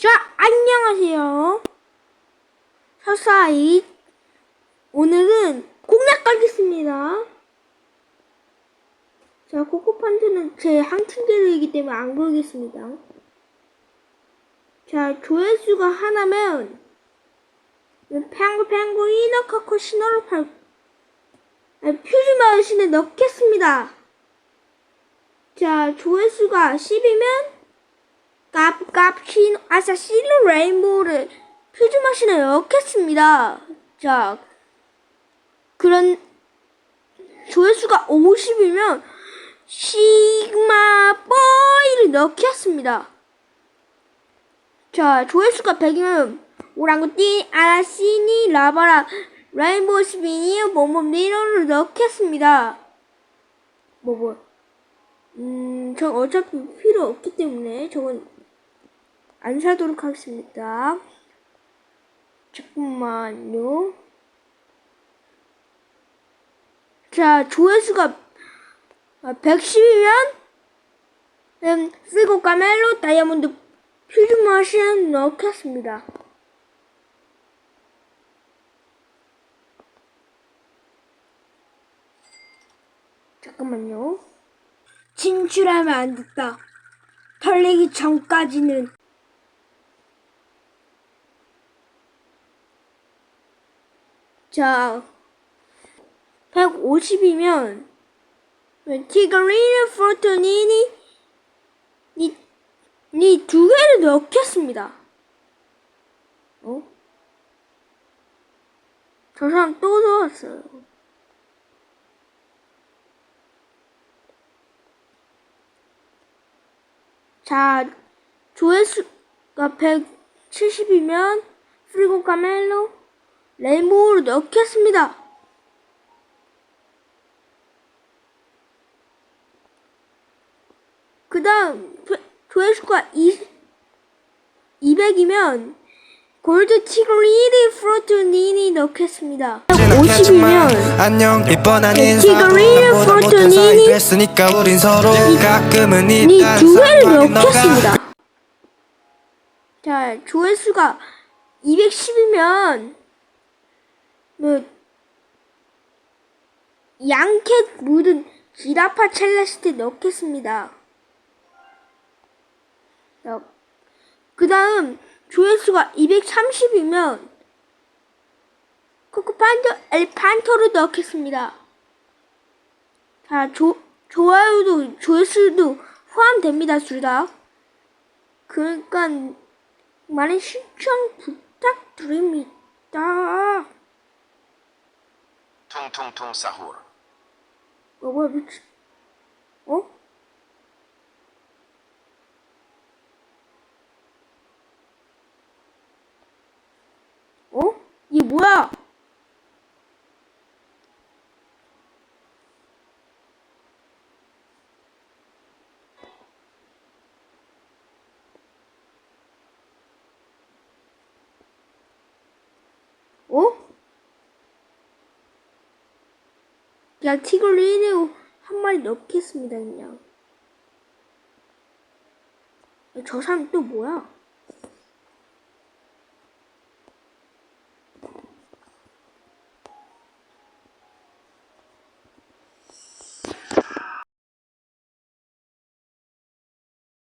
자, 안녕하세요. 서사이. 오늘은 공략 가겠습니다. 자, 코코판트는 제 항팅대로이기 때문에 안 걸겠습니다. 자, 조회수가 하나면 팽구팽구 이너카코 신호를 팔, 아니, 퓨즈 마신에 넣겠습니다. 자, 조회수가 10이면 깝깝 신 아사실로 레인보우를 퓨즈 마신에 넣겠습니다. 자, 그런 조회수가 50이면 시그마 뽀이를 넣겠습니다. 자, 조회수가 100이면 오랑우띠 아라시니 라바라 레인보우 스피니 몸몸 리로를 넣겠습니다. 뭐 뭐. 음, 전 어차피 필요 없기 때문에 저건 안 사도록 하겠습니다. 잠깐만요. 자, 조회수가 110이면 음, 쓰고 까멜로 다이아몬드 퓨즈 머신 넣겠습니다. 잠깐만요. 진출하면 안 됐다. 털리기 전까지는. 자, 150이면, 티그리는 포토니니, 니, 니두 개를 넣겠습니다. 어? 저 사람 또 넣었어요. 자, 조회수가 170이면 프리고 카멜로 레인보우를 넣겠습니다. 그 다음 조회수가 200이면 골드 티그리니 프로토니니 넣겠습니다. 50이면 안녕 이뻔한 네, 인사 티그리는 보다 못한 포르투니. 사이 됐으니까 우린 서로 가끔은 니 일단 두 개를 상관이 너가 넣겠습니다. 자, 조회수가 210이면 뭐 양캣 묻은 지라파 첼레스트 넣겠습니다. 그 다음 조회수가 230이면 코코판토 엘판토를 넣겠습니다. 자, 조, 좋아요도 조회수도 포함됩니다, 둘 다. 그러니까 많은 신청 부탁드립니다. 퉁퉁퉁 사후르 어, 뭐야, 미치. 어? 어? 이게 뭐야? 어? 야, 티글리는 한 마리 넣겠습니다, 그냥. 야, 저 사람 또 뭐야?